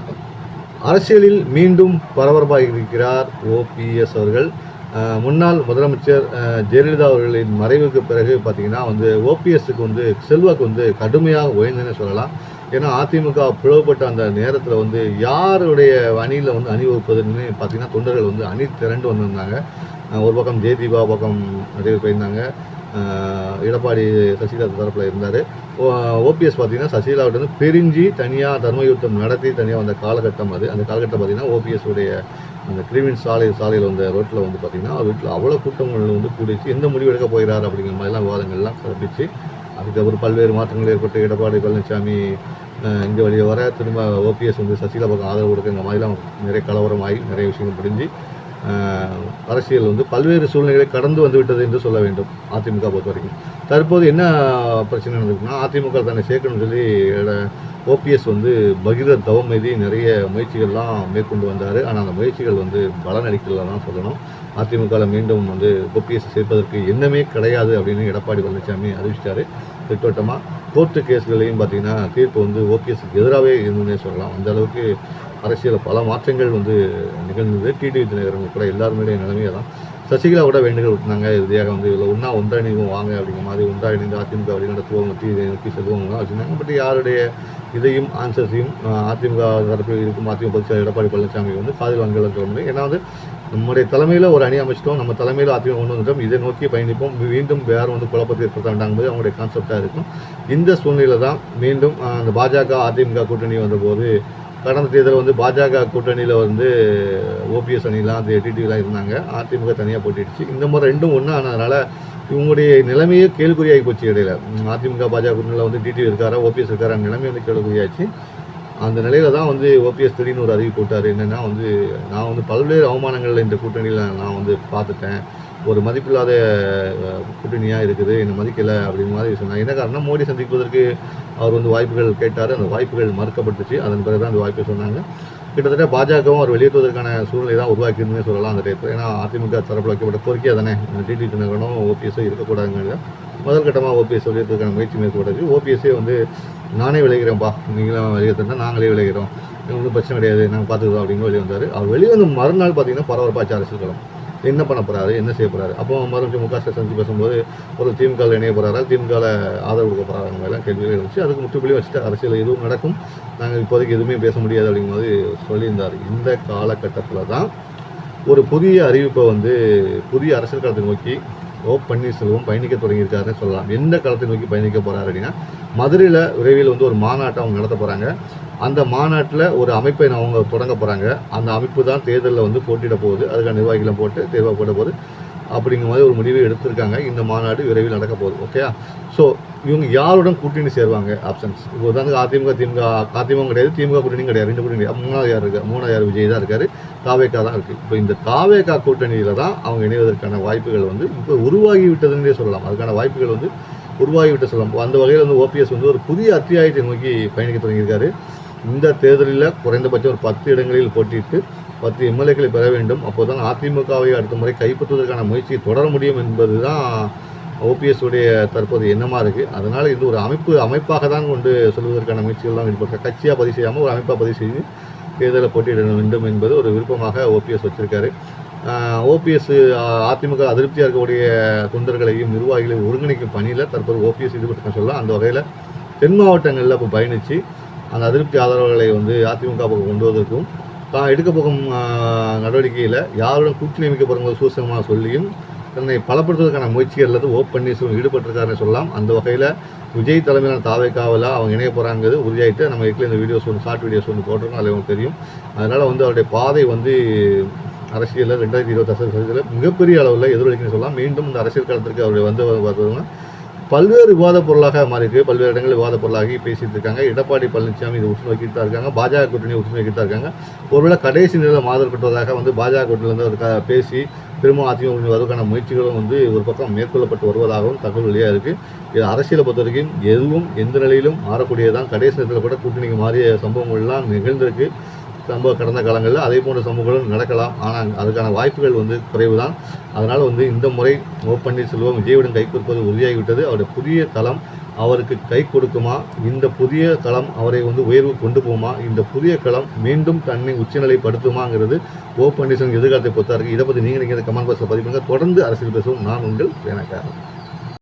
வணக்கம் அரசியலில் மீண்டும் பரபரப்பாக இருக்கிறார் ஓபிஎஸ் அவர்கள். முன்னாள் முதலமைச்சர் ஜெயலலிதா அவர்களின் மறைவுக்கு பிறகு பார்த்தீங்கன்னா வந்து ஓபிஎஸ்க்கு வந்து செல்வாக்கு வந்து கடுமையாக உயர்ந்ததுன்னு சொல்லலாம். ஏன்னா அதிமுக பிளவுபட்ட அந்த நேரத்தில் வந்து யாருடைய அணியில் வந்து அணி பார்த்திங்கன்னா பார்த்தீங்கன்னா தொண்டர்கள் வந்து அணி திரண்டு வந்திருந்தாங்க. ஒரு பக்கம் ஜெயதீபா பக்கம் நிறைய போயிருந்தாங்க. எடப்பாடி சசிகலா தரப்பில் இருந்தார். ஓபிஎஸ் பார்த்தீங்கன்னா சசிகலாவிட்ட வந்து பிரிஞ்சு தனியாக தர்ம யுத்தம் நடத்தி தனியாக வந்த காலகட்டம் அது. அந்த காலகட்டம் பார்த்தீங்கன்னா ஓபிஎஸ் உடைய அந்த கிரிமின் சாலை சாலையில் வந்த ரோட்டில் வந்து பார்த்திங்கன்னா அவர் வீட்டில் அவ்வளோ கூட்டங்கள் வந்து கூடிச்சு எந்த முடிவு எடுக்க போகிறார் அப்படிங்கிற மாதிரிலாம் விவாதங்கள்லாம் சிறப்பிச்சு அதுக்கப்புறம் பல்வேறு மாற்றங்கள் ஏற்பட்டு எடப்பாடி பழனிசாமி இங்கே வழியை வர திரும்ப ஓபிஎஸ் வந்து சசிகலா பக்கம் ஆதரவு கொடுக்குற மாதிரிலாம் நிறைய கலவரமாகி நிறைய விஷயங்கள் முடிஞ்சு அரசியல் வந்து பல்வேறு சூழ்நிலைகளை கடந்து வந்து விட்டது என்று சொல்ல வேண்டும் அதிமுக பொறுத்த வரைக்கும். தற்போது என்ன பிரச்சனை நடந்திருக்குன்னா அதிமுக தன்னை சேர்க்கணும்னு சொல்லி ஓபிஎஸ் வந்து பகிர தவம் மீதி நிறைய முயற்சிகள்லாம் மேற்கொண்டு வந்தார். ஆனால் அந்த முயற்சிகள் வந்து பலன் தான் சொல்லணும். அதிமுகவில் மீண்டும் வந்து ஓபிஎஸ் சேர்ப்பதற்கு எண்ணமே கிடையாது அப்படின்னு எடப்பாடி பழனிசாமி அறிவிச்சிட்டாரு. திட்டவட்டமாக கோர்ட்டு கேஸ்களையும் பார்த்தீங்கன்னா தீர்ப்பு வந்து ஓபிஎஸ்க்கு எதிராகவே இருந்துன்னே சொல்லலாம். அந்த அளவுக்கு அரசியலில் பல மாற்றங்கள் வந்து நிகழ்ந்தது. டிடிவி தினகரன் கூட எல்லாருமே நிலைமையை தான் சசிகலா கூட வேண்டுகள் விட்டுனாங்க. இறுதியாக வந்து இதில் ஒன்றா ஒன்றிணைவும் வாங்க அப்படிங்கிற மாதிரி ஒன்றா இணைந்து அதிமுக வழிநடத்துவோம் தீ நோக்கி செல்வோம் வச்சுருந்தாங்க. பட் யாருடைய இதையும் ஆன்சர்ஸையும் அதிமுக தரப்பில் இருக்கும் அதிமுக பொதுச் செயலர் எடப்பாடி பழனிசாமி வந்து காதில் வாங்கலாம் சொல்ல முடியும் ஏன்னா வந்து நம்முடைய தலைமையில் ஒரு அணி அமைச்சிட்டோம். நம்ம தலைமையில் அதிமுக கொண்டு வந்துட்டோம். இதை நோக்கி பயணிப்போம். மீண்டும் வேறு வந்து குழப்பத்தை ஏற்படுத்த போது அவங்களுடைய கான்செப்டாக இருக்கும். இந்த சூழ்நிலையில் தான் மீண்டும் அந்த பாஜக அதிமுக கூட்டணி வந்தபோது கடந்த தேர்தலில் வந்து பாஜக கூட்டணியில் வந்து ஓபிஎஸ் அணிலாம் அந்த டிடிவிலாம் இருந்தாங்க. அதிமுக தனியாக போட்டிடுச்சு. இந்த முறை ரெண்டும் ஒன்றா ஆனதுனால இவங்களுடைய நிலைமையே கேள்விக்குறியாகி போச்சு இடையில. அதிமுக பாஜக கூட்டணியில் வந்து டிடிவி இருக்காரா ஓபிஎஸ் இருக்காரா நிலைமை வந்து கேள்விக்குறியாச்சு. அந்த நிலையில தான் வந்து ஓபிஎஸ் திடீர்னு ஒரு அறிவிப்பு போட்டார். என்னென்னா வந்து நான் வந்து பல்வேறு அவமானங்களில் இந்த கூட்டணியில் நான் வந்து பார்த்துட்டேன். ஒரு மதிப்பில்லாத கூட்டணியாக இருக்குது என்னை மதிக்கலை அப்படிங்கிற மாதிரி சொன்னாங்க. என்ன காரணம் மோடி சந்திப்பதற்கு அவர் வந்து வாய்ப்புகள் கேட்டார். அந்த வாய்ப்புகள் மறுக்கப்பட்டுச்சு. அதன் பிறகு தான் அந்த வாய்ப்பை சொன்னாங்க. கிட்டத்தட்ட பாஜகவும் அவர் வெளியேற்றுவதற்கான சூழ்நிலை தான் உருவாக்கியிருந்தே சொல்லலாம் அந்த டைப்பில் ஏன்னா அதிமுக தரப்பில் வைக்கப்பட்ட கோரிக்கை தானே டிடி தினகரனும் ஓபிஎஸ்ஸும் இருக்கக்கூடாதுங்கிறது முதல் கட்டமாக ஓபிஎஸ் வெளியேற்றுவதற்கான முயற்சி மேற்கொண்டது. ஓபிஎஸ்ஸே வந்து நானே விளைகிறேன்ப்பா நீங்களும் வெளியேற்றினா நாங்களே விளைகிறோம் ஒன்றும் பிரச்சனை கிடையாது. நாங்கள் பார்த்துக்கிறோம் அப்படின்னு வெளியே வந்தார். அவர் வெளியே வந்து மறுநாள் பார்த்தீங்கன்னா பரபரப்பாச்சு அரசியல் களம். என்ன பண்ண போகிறாரு என்ன செய்ய போகிறாரு அப்போ மறுபடியும் முக ஸ்டாலின் பேசும்போது ஒரு திமுக இணைய போகிறாரா திமுகவில் ஆதரவு கொடுக்க போறாங்க மாதிரிலாம் கேள்விகள் இருந்துச்சு. அதுக்கு முற்றுப்புள்ளி வச்சுட்டு அரசியல் எதுவும் நடக்கும். நாங்கள் இப்போதைக்கு எதுவுமே பேச முடியாது அப்படிங்கும்போது சொல்லியிருந்தார். இந்த காலகட்டத்தில் தான் ஒரு புதிய அறிவிப்பை வந்து புதிய அரசியல் காலத்தை நோக்கி ஓ பன்னீர்செல்வம் பயணிக்க தொடங்கியிருக்காருன்னு சொல்லலாம். எந்த காலத்தை நோக்கி பயணிக்க போகிறாரு அப்படின்னா மதுரையில் விரைவில் வந்து ஒரு மாநாட்டை அவங்க நடத்த போகிறாங்க அந்த மாநாட்டில் ஒரு அமைப்பை அவங்க தொடங்க போகிறாங்க அந்த அமைப்பு தான் தேர்தலில் வந்து போட்டியிட போகுது. அதுக்கான நிர்வாகிகளை போட்டு தேர்வாக போட போகுது. அப்படிங்கிற மாதிரி ஒரு முடிவை எடுத்திருக்காங்க. இந்த மாநாடு விரைவில் நடக்க போகுது. ஓகே ஸோ இவங்க யாருடன் கூட்டணி சேருவாங்க? ஆப்ஷன்ஸ் இப்போ உதாரணத்துக்கு அதிமுக திமுக அதிமுக கிடையாது. திமுக கூட்டணியும் கிடையாது. ரெண்டு கூட்டணி கிடையாது. மூணாவது யார் இருக்கு மூணாவது யார்? விஜய் தான் இருக்காரு. தாவேக்கா தான் இருக்குது இப்போ இந்த தாவேக்கா கூட்டணியில் தான் அவங்க இணைவதற்கான வாய்ப்புகள் வந்து இப்போ உருவாகி விட்டதுன்னே சொல்லலாம். அதுக்கான வாய்ப்புகள் வந்து உருவாகிவிட்ட சொல்லலாம். அந்த வகையில் வந்து ஓபிஎஸ் வந்து ஒரு புதிய அத்தியாயத்தை நோக்கி பயணிக்க தொடங்கியிருக்காரு. இந்த தேர்தலில் குறைந்தபட்சம் ஒரு பத்து இடங்களில் போட்டியிட்டு பத்து எம்எல்ஏக்களை பெற வேண்டும். அப்போதான் அதிமுகவை அடுத்த முறை கைப்பற்றுவதற்கான முயற்சியை தொடர முடியும் என்பது தான் ஓபிஎஸ் உடைய தற்போது எண்ணமாக இருக்குது அதனால் இது ஒரு அமைப்பு அமைப்பாக தான் கொண்டு செல்வதற்கான முயற்சிகள் தான் ஈடுபட்ட கட்சியாக பதிவு செய்யாமல் ஒரு அமைப்பாக பதிவு செய்து தேர்தலில் போட்டியிட வேண்டும் என்பது ஒரு விருப்பமாக ஓபிஎஸ் வச்சுருக்காரு. ஓபிஎஸ் அதிமுக அதிருப்தியாக இருக்கக்கூடிய தொண்டர்களையும் நிர்வாகிகளையும் ஒருங்கிணைக்கும் பணியில் தற்போது ஓபிஎஸ் ஈடுபட்டு சொல்லலாம். அந்த வகையில் தென் மாவட்டங்களில் இப்போ பயணித்து அந்த அதிருப்தி ஆதரவுகளை வந்து அதிமுக பக்கம் கொண்டு வருவதற்கும் எடுக்க போகும் நடவடிக்கையில் யாருடன் கூட்டணி அமைக்க போகிறவங்க சூசகமாக சொல்லியும் தன்னை பலப்படுத்துவதற்கான முயற்சிகள் அல்லது ஓ பன்னீர்செல்வம் ஈடுபட்டிருக்காருன்னு சொல்லலாம். அந்த வகையில் விஜய் தலைமையிலான தாவைக்காவில் அவங்க இணைய போகிறாங்கிறது உறுதியாயிட்டு நம்ம ஏற்கனவே இந்த வீடியோஸ் ஒன்று ஷார்ட் வீடியோஸ் ஒன்று போட்டிருக்கோம். அதில் உங்களுக்கு தெரியும். அதனால் வந்து அவருடைய பாதை வந்து அரசியலில் ரெண்டாயிரத்தி இருபத்தி சதவீதத்தில் மிகப்பெரிய அளவில் எதிரொலிக்குன்னு சொல்லலாம். மீண்டும் இந்த அரசியல் காலத்திற்கு அவருடைய வந்து பார்த்ததுன்னா பல்வேறு விவாதப் பொருளாக மாறியிருக்கு. பல்வேறு இடங்களில் விவாதப் பொருளாகி பேசிட்டு இருக்காங்க எடப்பாடி பழனிசாமி இதை உற்று நோக்கிட்டு தான் இருக்காங்க. பாஜக கூட்டணி உற்று நோக்கிட்டு தான் இருக்காங்க. ஒருவேளை கடைசி நிலையில் மாதல் பெற்றதாக வந்து பாஜக கூட்டணியிலேருந்து ஒரு பேசி திரும்ப அதிமுக வருவதற்கான முயற்சிகளும் வந்து ஒரு பக்கம் மேற்கொள்ளப்பட்டு வருவதாகவும் தகவல் வெளியாக இருக்குது இது அரசியலை பொறுத்த வரைக்கும் எதுவும் எந்த நிலையிலும் மாறக்கூடியதான் கடைசி நேரத்தில் கூட கூட்டணிக்கு மாறிய சம்பவங்கள்லாம் நிகழ்ந்திருக்கு. சம்பவ கடந்த காலங்களில் அதே போன்ற சம்பவங்களும் நடக்கலாம். ஆனால் அதுக்கான வாய்ப்புகள் வந்து குறைவு தான் அதனால் வந்து இந்த முறை ஓ பன்னீர்செல்வம் விஜயுடன் கை கொடுப்பது உறுதியாகிவிட்டது. அவருடைய புதிய தளம் அவருக்கு கை கொடுக்குமா? இந்த புதிய களம் அவரை வந்து உயர்வு கொண்டு போகுமா? இந்த புதிய களம் மீண்டும் தன்னை உச்சநிலைப்படுத்துமாங்கிறது ஓ பன்னீர்செல்வம் எதிர்காலத்தை பொறுத்தா இருக்குது இதை பற்றி நீங்கள் நீங்கள் கமெண்ட் பாக்ஸில் பதிவு தொடர்ந்து அரசியல் பேசுவோம். நான் உங்கள் வேணக்காரன்.